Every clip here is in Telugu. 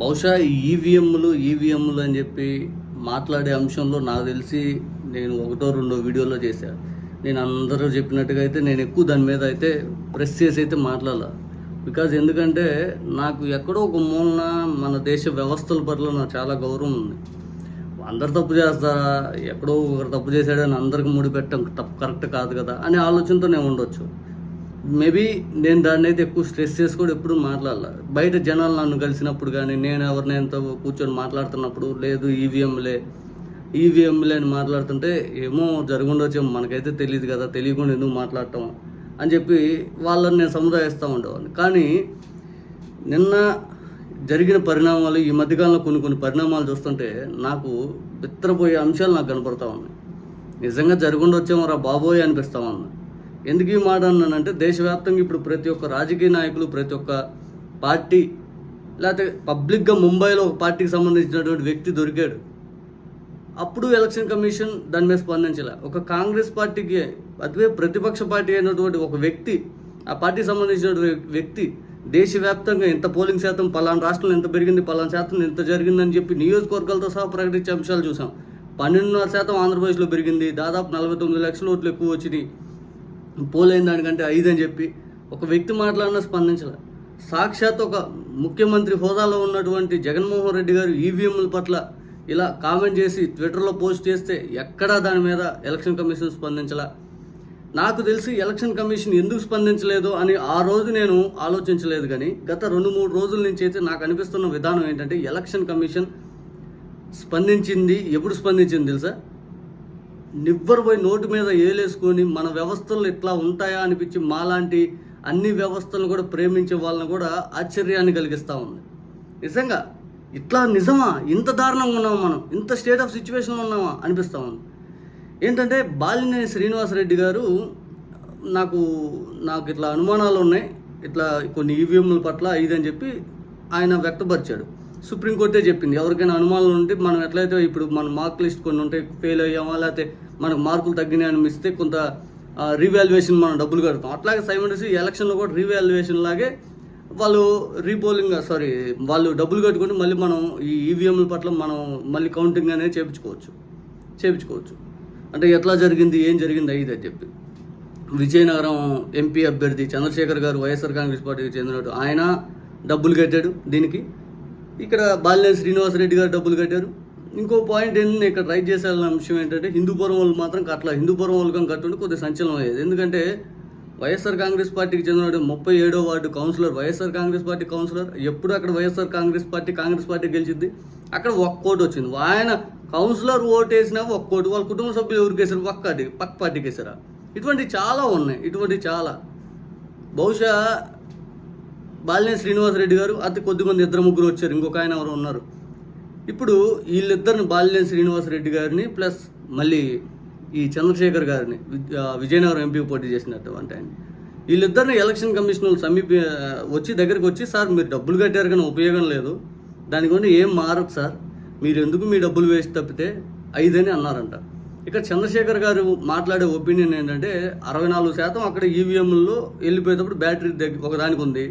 బహుశా ఈవీఎంలు ఈవీఎంలు అని చెప్పి మాట్లాడే అంశంలో నాకు తెలిసి నేను ఒకటో రెండో వీడియోలో చేశాను నేను అందరూ చెప్పినట్టుగా అయితే నేను ఎక్కువ దాని మీద అయితే ప్రెస్ చేసి అయితే మాట్లాడాల. బికాజ్ ఎందుకంటే నాకు ఎక్కడో ఒక మూలన మన దేశ వ్యవస్థల పట్ల నాకు చాలా గౌరవం ఉంది. అందరు తప్పు చేస్తారా? ఎక్కడో ఒకరు తప్పు చేశాడని అందరికి ముడిపెట్టడం తప్పు కరెక్ట్ కాదు కదా అనే ఆలోచనతో నేను ఉండొచ్చు. మేబీ నేను దాన్ని అయితే ఎక్కువ స్ట్రెస్ చేసి కూడా ఎప్పుడు మాట్లాడాల. బయట జనాలు నన్ను కలిసినప్పుడు కానీ నేను ఎవరినైనా కూర్చొని మాట్లాడుతున్నప్పుడు లేదు ఈవీఎంలే ఈవీఎంలే అని మాట్లాడుతుంటే ఏమో జరుగుండొచ్చు మనకైతే తెలియదు కదా తెలియకుండా ఎందుకు మాట్లాడటం అని చెప్పి వాళ్ళని నేను సముదాయిస్తూ ఉండేవాడిని. కానీ నిన్న జరిగిన పరిణామాలు ఈ మధ్యకాలంలో కొన్ని కొన్ని పరిణామాలు చూస్తుంటే నాకు బిత్తరపోయే అంశాలు నాకు కనపడతా ఉన్నాయి. నిజంగా జరుగుండొచ్చేమో రా బాబోయ్ అనిపిస్తా ఉన్నాయి ఎందుకు ఈ మాట అన్నానంటే దేశవ్యాప్తంగా ఇప్పుడు ప్రతి ఒక్క రాజకీయ నాయకులు ప్రతి ఒక్క పార్టీ లేకపోతే పబ్లిక్గా ముంబైలో ఒక పార్టీకి సంబంధించినటువంటి వ్యక్తి దొరికాడు. అప్పుడు ఎలక్షన్ కమిషన్ దాని మీద స్పందించలే. ఒక కాంగ్రెస్ పార్టీకి అదే ప్రతిపక్ష పార్టీ అయినటువంటి ఒక వ్యక్తి ఆ పార్టీకి సంబంధించినటువంటి వ్యక్తి దేశవ్యాప్తంగా ఎంత పోలింగ్ శాతం పలానా రాష్ట్రంలో ఎంత పెరిగింది పలానా శాతం ఎంత జరిగిందని చెప్పి నియోజకవర్గాలతో సహా ప్రకటించే అంశాలు చూసాం. పన్నెండున్నర శాతం ఆంధ్రప్రదేశ్లో పెరిగింది దాదాపు నలభై తొమ్మిది లక్షల ఓట్లు ఎక్కువ వచ్చినాయి. పోలైన దానికంటే ఐదు అని చెప్పి ఒక వ్యక్తి మాట్లాడినా స్పందించాలి. సాక్షాత్ ఒక ముఖ్యమంత్రి హోదాలో ఉన్నటువంటి జగన్మోహన్ రెడ్డి గారు ఈవీఎంల పట్ల ఇలా కామెంట్ చేసి ట్విట్టర్లో పోస్ట్ చేస్తే ఎక్కడా దాని మీద ఎలక్షన్ కమిషన్ స్పందించాల. నాకు తెలిసి ఎలక్షన్ కమిషన్ ఎందుకు స్పందించలేదు అని ఆ రోజు నేను ఆలోచించలేదు కానీ గత రెండు మూడు రోజుల నుంచి అయితే నాకు అనిపిస్తున్న విధానం ఏంటంటే ఎలక్షన్ కమిషన్ స్పందించింది ఎప్పుడు స్పందించింది తెలుసా? నివ్వరు పోయి నోటు మీద ఏలేసుకొని మన వ్యవస్థలు ఇట్లా ఉంటాయా అనిపించి మాలాంటి అన్ని వ్యవస్థలను కూడా ప్రేమించే వాళ్ళని కూడా ఆశ్చర్యాన్ని కలిగిస్తూ ఉంది. నిజంగా ఇట్లా నిజమా? ఇంత దారుణంగా ఉన్నామా మనం? ఇంత స్టేట్ ఆఫ్ సిచ్యువేషన్లో ఉన్నామా? అనిపిస్తూ ఉంది. ఏంటంటే బాలినేని శ్రీనివాసరెడ్డి గారు నాకు నాకు ఇట్లా అనుమానాలు ఉన్నాయి. ఇట్లా కొన్ని ఈవీఎంల పట్ల ఇదని చెప్పి ఆయన వ్యక్తపరిచాడు. సుప్రీంకోర్టే చెప్పింది. ఎవరికైనా అనుమానాలు ఉంటే మనం ఎట్లయితే ఇప్పుడు మన మార్క్ లిస్ట్ కొన్ని ఉంటాయి ఫెయిల్ అయ్యామా లేకపోతే మనకు మార్కులు తగ్గినాయి అనిపిస్తే కొంత రీవాల్యుయేషన్ మనం డబ్బులు కడతాం. అట్లాగే సైమల్టేసి ఎలక్షన్లో కూడా రీవాల్యుయేషన్ లాగే వాళ్ళు రీపోలింగ్ సారీ వాళ్ళు డబ్బులు కట్టుకొని మళ్ళీ మనం ఈ ఈవీఎంల పట్ల మనం మళ్ళీ కౌంటింగ్ అనేది చేయించుకోవచ్చు చేయించుకోవచ్చు అంటే ఎట్లా జరిగింది ఏం జరిగింది అయ్యింది అని చెప్పి. విజయనగరం ఎంపీ అభ్యర్థి చంద్రశేఖర్ గారు వైఎస్ఆర్ కాంగ్రెస్ పార్టీకి చెందినట్టు ఆయన డబ్బులు కట్టాడు దీనికి. ఇక్కడ బాలినేని శ్రీనివాసరెడ్డి గారు డబ్బులు కట్టారు. ఇంకో పాయింట్ ఏంటంటే ఇక్కడ రైట్ చేసేయాలన్న అంశం ఏంటంటే హిందూపురం వాళ్ళు మాత్రం కట్ల హిందూపురం కానీ కట్టుంటే కొద్దిగా సంచలనం అయ్యేది. ఎందుకంటే వైఎస్ఆర్ కాంగ్రెస్ పార్టీకి చెందిన ముప్పై ఏడో ward councillor YSR Congress party councillor. ఎప్పుడు అక్కడ YSR Congress party Congress party గెలిచింది అక్కడ ఒక్క కోటి వచ్చింది. ఆయన కౌన్సిలర్ ఓటు వేసినా ఒక్క కోటి వాళ్ళ కుటుంబ సభ్యులు ఎవరికి వేసారు ఒక్కటి పార్టీ పక్క పార్టీకి వేసారా ఇటువంటి చాలా ఉన్నాయి. ఇటువంటి చాలా. బహుశా బాలినేని శ్రీనివాసరెడ్డి గారు అతి కొద్దిమంది ఇద్దరు ముగ్గురు వచ్చారు. ఇంకొక ఆయన ఎవరు ఉన్నారు. ఇప్పుడు వీళ్ళిద్దరిని బాలినేని శ్రీనివాసరెడ్డి గారిని ప్లస్ మళ్ళీ ఈ చంద్రశేఖర్ గారిని విజయనగరం ఎంపీ పోటీ చేసినటువంటి ఆయన. వీళ్ళిద్దరిని ఎలక్షన్ కమిషన్ సమీప వచ్చి దగ్గరికి వచ్చి సార్ మీరు డబ్బులు కట్టారు కానీ ఉపయోగం లేదు. దాని గురించి ఏం మారదు సార్. మీరు ఎందుకు మీ డబ్బులు వేసి తప్పితే ఐదని అన్నారంట. ఇక్కడ చంద్రశేఖర్ గారు మాట్లాడే ఒపీనియన్ ఏంటంటే అరవై నాలుగు శాతం అక్కడ ఈవీఎంలో వెళ్ళిపోయేటప్పుడు బ్యాటరీ దగ్గర ఒకదానికి ఉంది.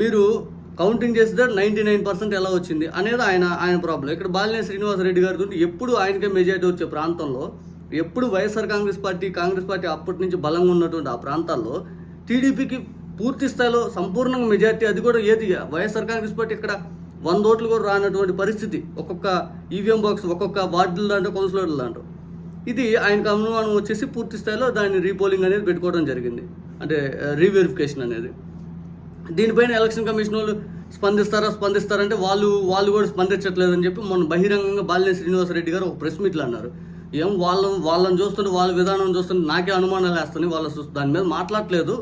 మీరు కౌంటింగ్ చేస్తే నైంటీ నైన్ పర్సెంట్ ఎలా వచ్చింది అనేది ఆయన ఆయన ప్రాబ్లం ఇక్కడ బాలినేని శ్రీనివాసరెడ్డి గారి గురించి ఎప్పుడు ఆయనకే మెజారిటీ వచ్చే ప్రాంతంలో ఎప్పుడు YSR Congress party Congress party అప్పటి నుంచి బలంగా ఉన్నటువంటి ఆ ప్రాంతాల్లో టీడీపీకి పూర్తి స్థాయిలో సంపూర్ణంగా మెజారిటీ అది కూడా ఏది? వైఎస్ఆర్ కాంగ్రెస్ పార్టీ ఇక్కడ వంద ఓట్లు కూడా రానటువంటి పరిస్థితి. ఒక్కొక్క ఈవీఎం బాక్స్ ఒక్కొక్క వార్డుల దాంట్లో కౌన్సిలర్ల దాంట్లో. ఇది ఆయనకు అనుమానం వచ్చేసి పూర్తి స్థాయిలో దాన్ని రీపోలింగ్ అనేది పెట్టుకోవడం జరిగింది. అంటే uh, రీవెరిఫికేషన్ అనేది. దీనిపైన ఎలక్షన్ కమిషన్ వాళ్ళు స్పందిస్తారా స్పందిస్తారంటే వాళ్ళు వాళ్ళు కూడా స్పందించట్లేదని చెప్పి మొన్న బహిరంగంగా బాలినేని శ్రీనివాసరెడ్డి గారు ఒక ప్రెస్ మీట్లో అన్నారు. ఏం వాళ్ళ వాళ్ళని చూస్తుంటే వాళ్ళ విధానం చూస్తుంటే నాకే అనుమానాలు వేస్తున్నాయి వాళ్ళ దాని మీద మాట్లాడలేదు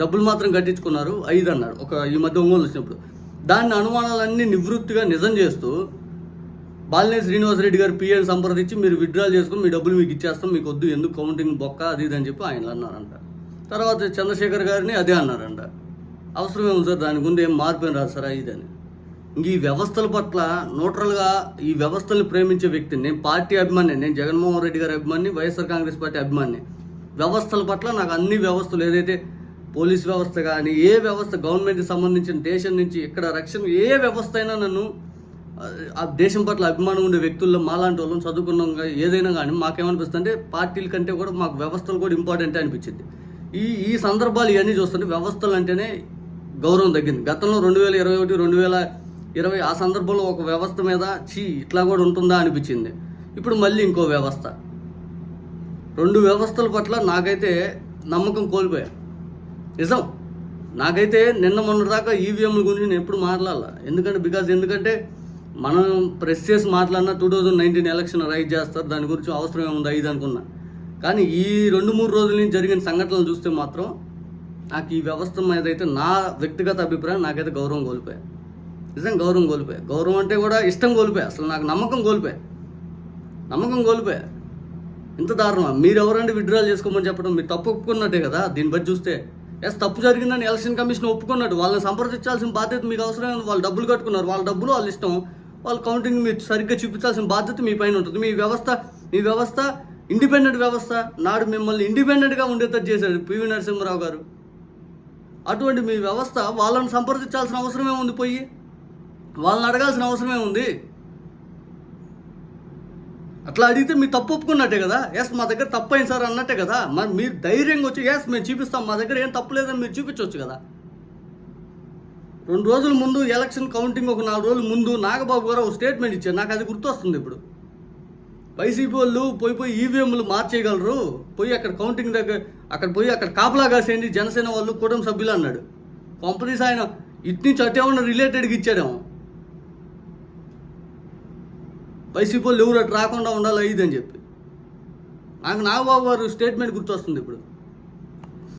డబ్బులు మాత్రం కట్టించుకున్నారు ఐదు అన్నారు ఒక ఈ మధ్య ఒంగోలు వచ్చినప్పుడు. దాన్ని అనుమానాలన్నీ నివృత్తిగా నిజం చేస్తూ బాలినేని శ్రీనివాసరెడ్డి గారు పిఎన్ సంప్రదించి మీరు విత్డ్రాల్ చేసుకుని మీ డబ్బులు మీకు ఇచ్చేస్తాం మీకు వద్దు ఎందుకు కౌంటింగ్ బొక్క అది ఇది అని చెప్పి ఆయన అన్నారంట. తర్వాత చంద్రశేఖర్ గారిని అదే అన్నారంట. అవసరం ఏముంది సార్ దాని ముందు ఏం మార్పు ఏం రాదు సార్ ఇదని ఇంక ఈ వ్యవస్థల పట్ల న్యూట్రల్గా ఈ వ్యవస్థల్ని ప్రేమించే వ్యక్తిని నేను పార్టీ అభిమాని నేను జగన్మోహన్ రెడ్డి గారి అభిమాని వైఎస్ఆర్ కాంగ్రెస్ పార్టీ అభిమాని. వ్యవస్థల పట్ల నాకు అన్ని వ్యవస్థలు ఏదైతే పోలీస్ వ్యవస్థ కానీ ఏ వ్యవస్థ గవర్నమెంట్కి సంబంధించిన దేశం నుంచి ఇక్కడ రక్షణ ఏ వ్యవస్థ అయినా నన్ను ఆ, దేశం పట్ల అభిమానం ఉండే వ్యక్తుల్లో మాలాంటి వాళ్ళని చదువుకున్నాం ఏదైనా కానీ మాకేమనిపిస్తుంది అంటే పార్టీల కంటే కూడా మాకు వ్యవస్థలు కూడా ఇంపార్టెంట్ అనిపించింది. ఈ ఈ సందర్భాలు ఇవన్నీ చూస్తుంటే వ్యవస్థలు అంటేనే గౌరవం తగ్గింది. గతంలో రెండు వేల ఇరవై ఒకటి రెండు వేల ఇరవై ఆ సందర్భంలో ఒక వ్యవస్థ మీద చీ ఇట్లా కూడా ఉంటుందా అనిపించింది. ఇప్పుడు మళ్ళీ ఇంకో వ్యవస్థ. రెండు వ్యవస్థల పట్ల నాకైతే నమ్మకం కోల్పోయా. నిజం. నాకైతే నిన్న మొన్న దాకా ఈవీఎంల గురించి నేను ఎప్పుడు మాట్లాడాల. ఎందుకంటే బికాజ్ ఎందుకంటే మనం ప్రెస్ చేసి మాట్లాడినా two thousand nineteen election right చేస్తారు. దాని గురించి అవసరం ఏముంది? ఇది అనుకున్నా. కానీ ఈ రెండు మూడు రోజుల నుంచి జరిగిన సంఘటనలు చూస్తే మాత్రం నాకు ఈ వ్యవస్థ మీద అయితే నా వ్యక్తిగత అభిప్రాయం నాకైతే గౌరవం కోల్పోయా. నిజం గౌరవం కోల్పోయా. గౌరవం అంటే కూడా ఇష్టం కోల్పోయా. అసలు నాకు నమ్మకం కోల్పోయా. నమ్మకం కోల్పోయా. ఇంత దారుణం మీరు ఎవరండి విత్డ్రాల్ చేసుకోమని చెప్పడం? మీరు తప్పు ఒప్పుకున్నట్టే కదా? దీన్ని బట్టి చూస్తే. ఎస్ తప్పు జరిగిందని ఎలక్షన్ కమిషన్ ఒప్పుకున్నట్టు వాళ్ళని సంప్రదించాల్సిన బాధ్యత మీకు అవసరమైన వాళ్ళు డబ్బులు కట్టుకున్నారు. వాళ్ళ డబ్బులు వాళ్ళ ఇష్టం. వాళ్ళ కౌంటింగ్ మీరు సరిగ్గా చూపించాల్సిన బాధ్యత మీ పైన ఉంటుంది. మీ వ్యవస్థ మీ వ్యవస్థ ఇండిపెండెంట్ వ్యవస్థ. నాడు మిమ్మల్ని ఇండిపెండెంట్గా ఉండేటట్టు చేశాడు పివి నరసింహరావు గారు. అటువంటి మీ వ్యవస్థ వాళ్ళని సంప్రదించాల్సిన అవసరమే ఉంది పోయి. వాళ్ళని అడగాల్సిన అవసరమే ఉంది. అట్లా అడిగితే మీరు తప్పు ఒప్పుకున్నట్టే కదా? ఎస్ మా దగ్గర తప్పు అయింది సార్ అన్నట్టే కదా? మరి మీరు ధైర్యంగా వచ్చి ఎస్ మేము చూపిస్తాం. మా దగ్గర ఏం తప్పు లేదని మీరు చూపించవచ్చు కదా? రెండు రోజుల ముందు ఎలక్షన్ కౌంటింగ్ ఒక నాలుగు రోజుల ముందు నాగబాబు గారు ఒక స్టేట్మెంట్ ఇచ్చారు. నాకు అది గుర్తొస్తుంది ఇప్పుడు. వైసీపీ వాళ్ళు పోయి పోయి ఈవీఎంలు మార్చేయగలరు? పోయి అక్కడ కౌంటింగ్ దగ్గర అక్కడ పోయి అక్కడ కాపలా కాసేయండి జనసేన వాళ్ళు కుటుంబ సభ్యులు అన్నాడు. కంపెనీస్ ఆయన ఇటు నుంచి రిలేటెడ్గా ఇచ్చాడేమో. వైసీపీ వాళ్ళు ఎవరు అటు రాకుండా ఉండాలి ఇది అని చెప్పి. నాకు నాగబాబు గారు స్టేట్మెంట్ గుర్తొస్తుంది ఇప్పుడు.